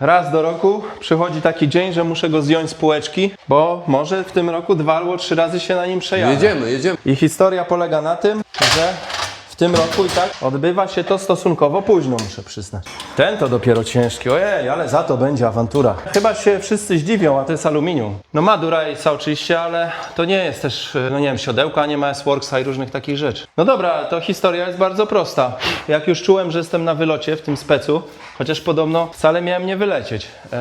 Raz do roku przychodzi taki dzień, że muszę go zdjąć z półeczki, bo może w tym roku dwa albo trzy razy się na nim przejadę. Jedziemy, jedziemy. I historia polega na tym, że tym roku i tak odbywa się to stosunkowo późno, muszę przyznać. Ten to dopiero ciężki, ojej, ale za to będzie awantura. Chyba się wszyscy zdziwią, a to jest aluminium. No ma Durace'a oczywiście, ale to nie jest też, no nie wiem, siodełka, nie ma S-Worksa i różnych takich rzeczy. No dobra, to historia jest bardzo prosta. Jak już czułem, że jestem na wylocie w tym specu, chociaż podobno wcale miałem nie wylecieć, eee,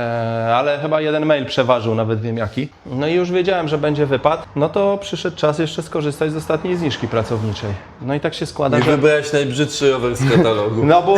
ale chyba jeden mail przeważył, nawet wiem jaki. No i już wiedziałem, że będzie wypad, no to przyszedł czas jeszcze skorzystać z ostatniej zniżki pracowniczej. No i tak się składa, I że... wybrałeś najbrzydszy rower z katalogu. No bo,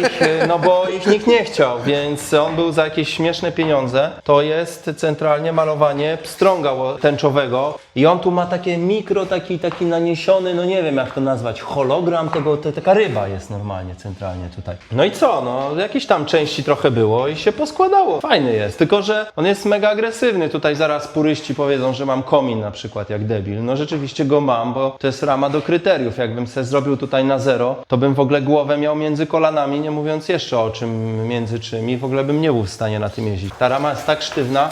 ich, no bo ich nikt nie chciał, więc on był za jakieś śmieszne pieniądze. To jest centralnie malowanie pstrąga tęczowego i on tu ma takie mikro, taki, taki naniesiony, no nie wiem jak to nazwać, hologram tego, to taka ryba jest normalnie centralnie tutaj. No i co, no jakieś tam części trochę było i się poskładało. Fajny jest, tylko że on jest mega agresywny. Tutaj zaraz puryści powiedzą, że mam komin na przykład jak debil. No rzeczywiście go mam, bo to jest rama do kryteriów. Jakbym se zrobił tutaj na zero, to bym w ogóle głowę miał między kolanami, nie mówiąc jeszcze o czym między czym i w ogóle bym nie był w stanie na tym jeździć. Ta rama jest tak sztywna,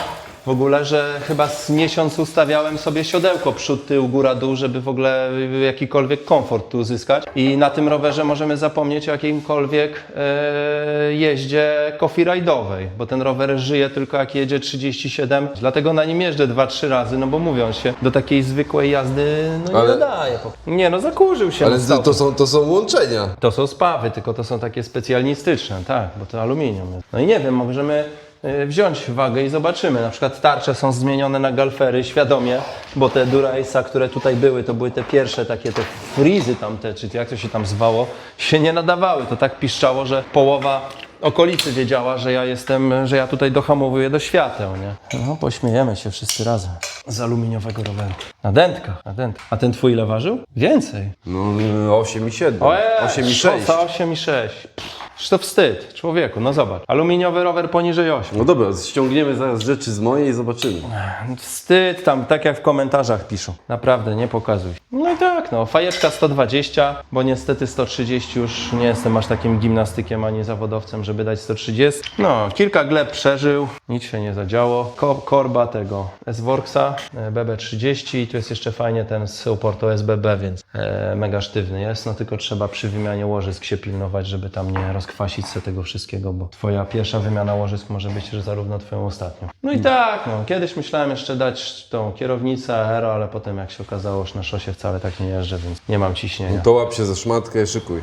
w ogóle, że chyba z miesiąc ustawiałem sobie siodełko przód, tył, góra, dół, żeby w ogóle jakikolwiek komfort tu uzyskać. I na tym rowerze możemy zapomnieć o jakimkolwiek e, jeździe coffee ride'owej, bo ten rower żyje tylko jak jedzie 37. Dlatego na nim jeżdżę 2-3 razy, no bo mówią się, do takiej zwykłej jazdy no nie nadaje. po- Nie, no zakurzył się. Ale to, są, to są łączenia. To są spawy, tylko to są takie specjalistyczne, tak, bo to aluminium jest. No i nie wiem, możemy wziąć wagę i zobaczymy. Na przykład tarcze są zmienione na galfery świadomie, bo te Durace'a, które tutaj były, to były te pierwsze takie te frizy tamte, czy jak to się tam zwało, się nie nadawały. To tak piszczało, że połowa okolicy wiedziała, że ja jestem, że ja tutaj dohamowuję do świateł, nie? No, pośmiejemy się wszyscy razem z aluminiowego roweru. Na dętkach, na dętkach. A ten twój ile ważył? Więcej. No 8 i 7. Ojej, 8 i 6. szosa 8 i 6. Przecież to wstyd, człowieku, no zobacz. Aluminiowy rower poniżej 8. No dobra, ściągniemy zaraz rzeczy z mojej i zobaczymy. Wstyd tam, tak jak w komentarzach piszą. Naprawdę, nie pokazuj. No i tak, no, fajeczka 120, bo niestety 130 już nie jestem aż takim gimnastykiem ani zawodowcem, żeby dać 130. No, kilka gleb przeżył, nic się nie zadziało. Ko korba tego S-Worksa e, BB30 i tu jest jeszcze fajnie ten z Uporto SBB, więc e, mega sztywny jest, no tylko trzeba przy wymianie łożysk się pilnować, żeby tam nie rozkwasić sobie tego wszystkiego, bo twoja pierwsza wymiana łożysk może być że zarówno twoją ostatnią. No i tak, no, kiedyś myślałem jeszcze dać tą kierownicę aero, ale potem jak się okazało, że na szosie wcale tak nie jeżdżę, więc nie mam ciśnienia. To łap się za szmatkę, szykuj.